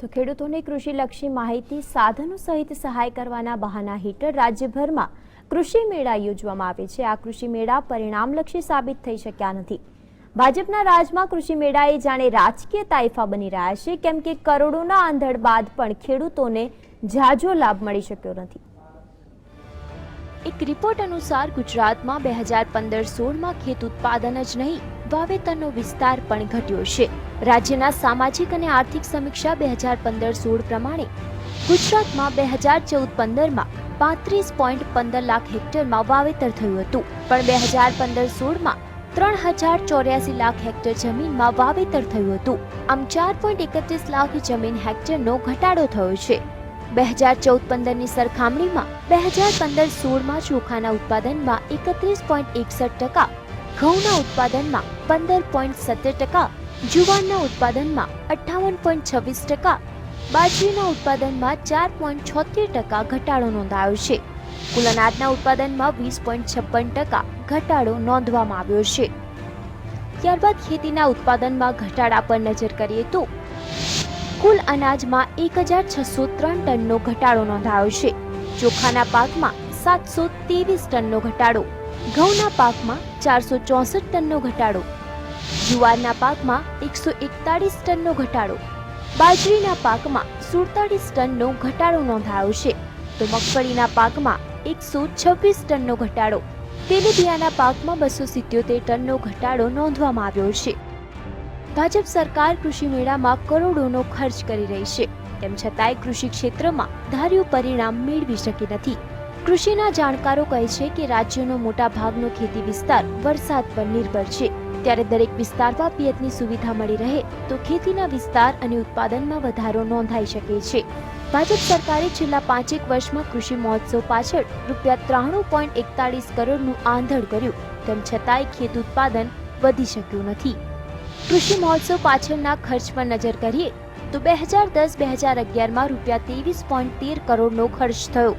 તો ખેડૂતોને કૃષિલક્ષી માહિતી સાધનો સહિત સહાય કરવાના બહાના હેઠળ રાજ્યભરમાં કૃષિ મેળા યોજવામાં આવે છે. આ કૃષિ મેળા પરિણામલક્ષી સાબિત થઈ શક્યા નથી. ભાજપના રાજમાં કૃષિ મેળાએ જાણે રાજકીય તાઇફા બની રહ્યા છે, કેમ કે કરોડોના આંધળ બાદ પણ ખેડૂતોને ઝાઝો લાભ મળી શક્યો નથી. એક રિપોર્ટ અનુસાર ગુજરાતમાં બે હજાર પંદર સોળમાં ખેત ઉત્પાદન જ નહીં વાવેતરનો વિસ્તાર પણ ઘટ્યો છે. રાજ્યના સામાજિક અને આર્થિક સમીક્ષા બે હજાર પંદર સોળ પ્રમાણે ગુજરાતમાં બે હજાર ચૌદ પંદરમાં પાંત્રીસ પોઈન્ટ પંદર લાખ હેક્ટરમાં વાવેતર થયું હતું. પણ બે હજાર પંદર સોળમાં ત્રણ હજાર ચોર્યાસી લાખ હેક્ટર જમીનમાં વાવેતર થયું હતું. આમ ચાર પોઈન્ટ એકત્રીસ લાખ જમીન હેક્ટરનો ઘટાડો થયો છે. બે હજાર ચૌદ પંદરની સરખામણીમાં બે હજાર પંદર સોળમાં ચોખાના ઉત્પાદનમાં એકત્રીસ પોઈન્ટ એકસઠ ટકા ઘઉંના ઉત્પાદનમાં પંદર પોઈન્ટ સત્તર ટકા જુવારના ઉત્પાદનમાં અઠ્ઠાવન પોઈન્ટ છવ્વીસ ટકા, બાજરીના ઉત્પાદનમાં ચાર પોઈન્ટ છોતેર ટકા ઘટાડો નોંધાયો છે. કુલ અનાજના ઉત્પાદનમાં વીસ પોઈન્ટ છપ્પન ટકા ઘટાડો નોંધવામાં આવ્યો છે. ત્યારબાદ ખેતીના ઉત્પાદનમાં ઘટાડા પર નજર કરીએ તો, કુલ અનાજમાં એક હજાર છસો ત્રણ ટનનો ઘટાડો નોંધાયો છે. ચોખાના પાકમાં સાતસો ત્રેવીસ ટનનો ઘટાડો ઘઉંના પાકમાં ચારસો ચોસઠ ટનનો ઘટાડો, જુવારના પાકમાં એકસો એકતાળીસ ટનનો ઘટાડો, બાજરીના પાકમાં સુડતાળીસ ટનનો ઘટાડો નોંધાયો છે. તો મગફળીના પાકમાં એકસો છવ્વીસ ટનનો ઘટાડો, તેલીબિયાના પાકમાં બસો સિત્યોતેર ટનનો ઘટાડો નોંધવામાં આવ્યો છે. ભાજપ સરકાર કૃષિ મેળામાં કરોડોનો ખર્ચ કરી રહી છે. તેમ છતાંય કૃષિ ક્ષેત્રમાં ધાર્યું પરિણામ મેળવી શકી નથી. કૃષિના જાણકારો કહે છે કે રાજ્યનો મોટા ભાગનો ખેતી વિસ્તાર વરસાદ પર નિર્ભર છે. ત્યારે દરેક વિસ્તારમાં પિયતની સુવિધા મળી રહે તો ખેતીના વિસ્તાર અને ઉત્પાદનમાં વધારો નોંધાઈ શકે છે. ભાજપ સરકારે છેલ્લા પાંચેક વર્ષમાં કૃષિ મહોત્સવ પાછળ રૂપિયા ત્રાણું પોઈન્ટ એકતાળીસ કરોડનું આંધણ કર્યું, તેમ છતાંય ખેત ઉત્પાદન વધી શક્યું નથી. કૃષિ મહોત્સવ પાછળના ખર્ચ પર નજર કરીએ તો બે હજાર દસ, બે હજાર અગિયારમાં રૂપિયા ત્રેવીસ પોઈન્ટ તેર કરોડનો ખર્ચ થયો.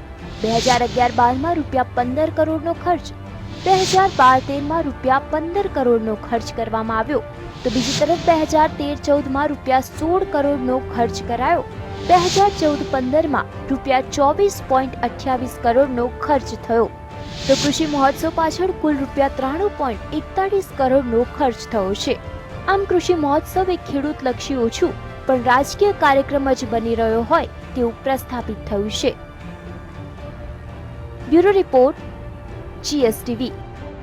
બે હજાર અગિયાર બારમાં રૂપિયા પંદર કરોડનો ખર્ચ. બે હજાર બાર તેરમાં રૂપિયા પંદર કરોડનો ખર્ચ કરવામાં આવ્યો. તો બીજી તરફ બે હજાર તેર ચૌદમાં રૂપિયા સોળ કરોડનો ખર્ચ કરાયો. બે હજાર ચૌદ પંદરમાં રૂપિયા ચોવીસ પોઈન્ટ અઠ્યાવીસ કરોડનો ખર્ચ થયો. તો કૃષિ મહોત્સવ પાછળ કુલ રૂપિયા ત્રાણું પોઈન્ટ એકતાળીસ કરોડનો ખર્ચ થયો છે. આમ કૃષિ મહોત્સવ એ ખેડૂત લક્ષી ઓછું પણ રાજકીય કાર્યક્રમ જ બની રહ્યો હોય તેવું પ્રસ્થાપિત થયું છે. Bureau report GSTV.